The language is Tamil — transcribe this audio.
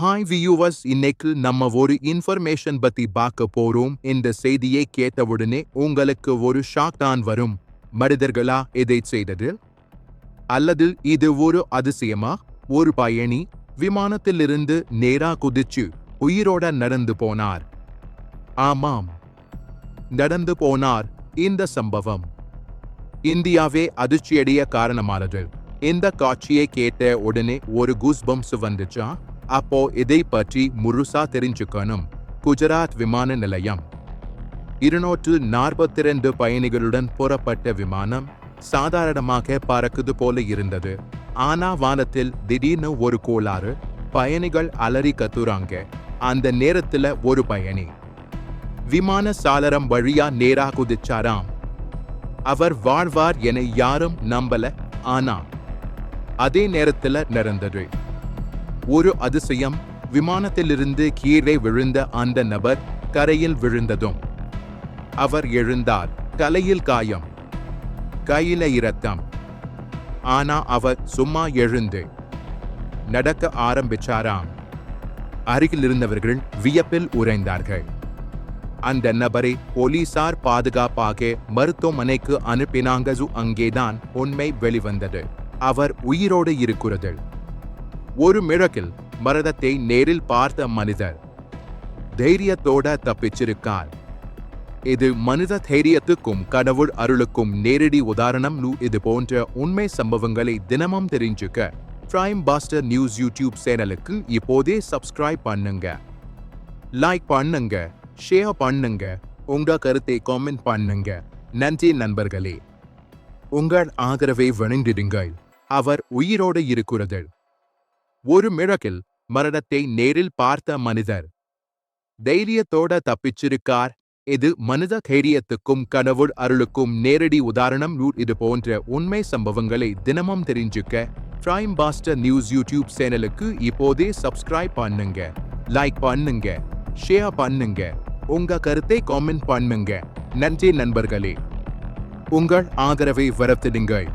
ஹாய் வியூவர்ஸ் இன்னைக்கு நம்ம ஒரு இன்ஃபர்மேஷன் பத்தி பார்க்க போறோம். இந்த செய்தியை கேட்டவுடனே உங்களுக்கு ஒரு ஷாக் தான் வரும். மனிதர்களா இதை செய்தது? அல்லது இது ஒரு அதிசயமா? ஒரு பயணி விமானத்திலிருந்து நேரா குதிச்சு உயிரோட நடந்து போனார். ஆமாம். நடந்து போனார். இந்த சம்பவம். இந்தியாவே அதிர்ச்சியடைய காரணமானது. இந்த காட்சியை கேட்ட உடனே ஒரு குஸ்பம்ஸ் வந்துச்சா? அப்போ இதை பற்றி முழுசா தெரிஞ்சுக்கணும். குஜராத் விமான நிலையம். இருநூற்று நாற்பத்தி ரெண்டு பயணிகளுடன் புறப்பட்ட விமானம் சாதாரணமாக பறக்குது போல இருந்தது. ஆனா வானத்தில் திடீர்னு ஒரு கோளாறு பயணிகள் அலறி கத்துறாங்க. அந்த நேரத்துல ஒரு பயணி. விமான சாளரம் வழியா நேரா குதிச்சாராம். அவர் வாழ்வார் என யாரும் நம்பல ஆனா அதே நேரத்துல நடந்தது. ஒரு அதிசயம். விமானத்திலிருந்து கீழே விழுந்த அந்த நபர் கரையில் விழுந்ததும். அவர் எழுந்தார் தலையில் காயம் கையில இரத்தம். ஆனா அவர் சும்மா எழுந்து நடக்க ஆரம்பிச்சாராம். அருகில் இருந்தவர்கள் வியப்பில் உறைந்தார்கள். அந்த நபரை போலீசார் பாதுகாப்பாக மருத்துவமனைக்கு அனுப்பினாங்க அங்கேதான் உண்மை வெளிவந்தது. அவர் உயிரோடு இருக்கிறது. ஒரு மிழக்கில் மரதத்தை நேரில் பார்த்த மனிதர். தைரியத்தோட தப்பிச்சிருக்கார். இது மனித தைரியத்துக்கும் கடவுள் அருளுக்கும் நேரடி உதாரணம் இது போன்ற உண்மை சம்பவங்களை தினமும் தெரிஞ்சுக்க பிரைம் பாஸ்டர் நியூஸ் யூடியூப் சேனலுக்கு இப்போதே சப்ஸ்கிரைப் பண்ணுங்க. லைக் பண்ணுங்க ஷேர் பண்ணுங்க உங்க கருத்தை காமெண்ட் பண்ணுங்க. நன்றி நண்பர்களே. உங்கள் ஆதரவை வணங்கிடுங்கள் அவர் உயிரோடு இருக்கிறது ஒரு மிழக்கில் மரணத்தை நேரில் பார்த்த மனிதர். தைரியத்தோட தப்பிச்சிருக்கார். இது மனித தைரியத்துக்கும் கனவுள் அருளுக்கும் நேரடி உதாரணம். இது போன்ற உண்மை சம்பவங்களை தினமும் தெரிஞ்சுக்க பிரைம் பாஸ்டர் நியூஸ் யூடியூப் சேனலுக்கு இப்போதே சப்ஸ்கிரைப் பண்ணுங்க. லைக் பண்ணுங்க. ஷேர் பண்ணுங்க. உங்க கருத்தை காமெண்ட் பண்ணுங்க. நன்றி நண்பர்களே. உங்கள் ஆதரவை வரத்திடுங்கள்